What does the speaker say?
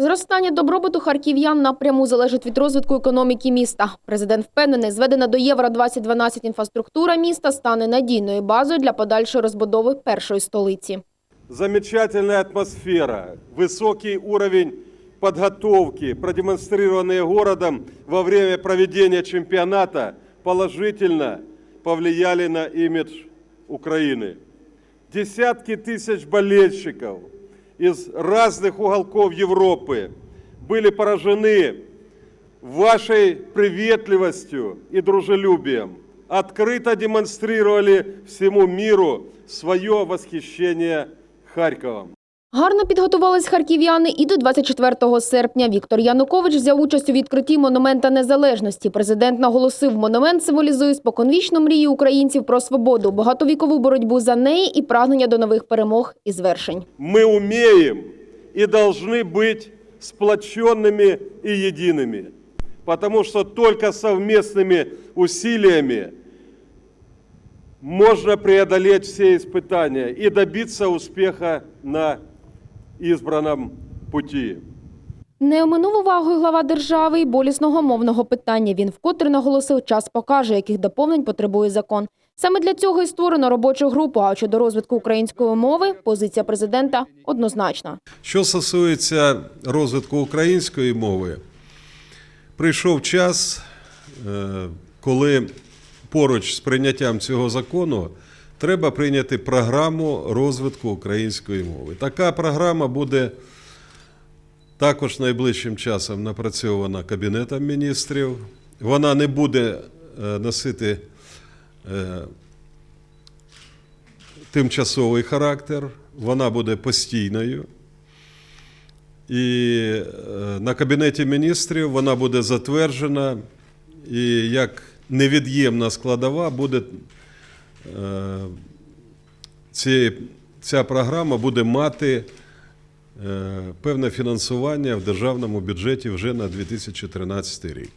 Зростання добробуту харків'ян напряму залежить від розвитку економіки міста. Президент впевнений, зведена до Євро 2012 інфраструктура міста стане надійною базою для подальшої розбудови першої столиці. Замечательная атмосфера, высокий уровень подготовки, продемонстрированные городом во время проведения чемпионата, положительно повлияли на имидж Украины. Десятки тысяч болельщиков из разных уголков Европы были поражены вашей приветливостью и дружелюбием. Открыто демонстрировали всему миру свое восхищение Харьковом. Гарно підготувались харків'яни і до 24 серпня. Віктор Янукович взяв участь у відкритті монумента незалежності. Президент наголосив, монумент символізує споконвічну мрію українців про свободу, багатовікову боротьбу за неї і прагнення до нових перемог і звершень. Мы умеем и должны быть сплоченными и едиными, потому что только совместными усилиями можно преодолеть все испытания и добиться успеха на избранном пути. Не оминув увагою глава держави і болісного мовного питання. Він вкотре наголосив, час покаже, яких доповнень потребує закон. Саме для цього і створено робочу групу. А щодо розвитку української мови, позиція президента однозначна. Що стосується розвитку української мови, прийшов час, е, коли поруч з прийняттям цього закону треба прийняти програму розвитку української мови. Така програма буде також найближчим часом напрацьована Кабінетом міністрів. Вона не буде е, носити е, тимчасовий характер, вона буде постійною. І е, на Кабінеті міністрів вона буде затверджена, і як невід'ємна складова буде ця програма буде мати е, певне фінансування в державному бюджеті вже на 2013 рік.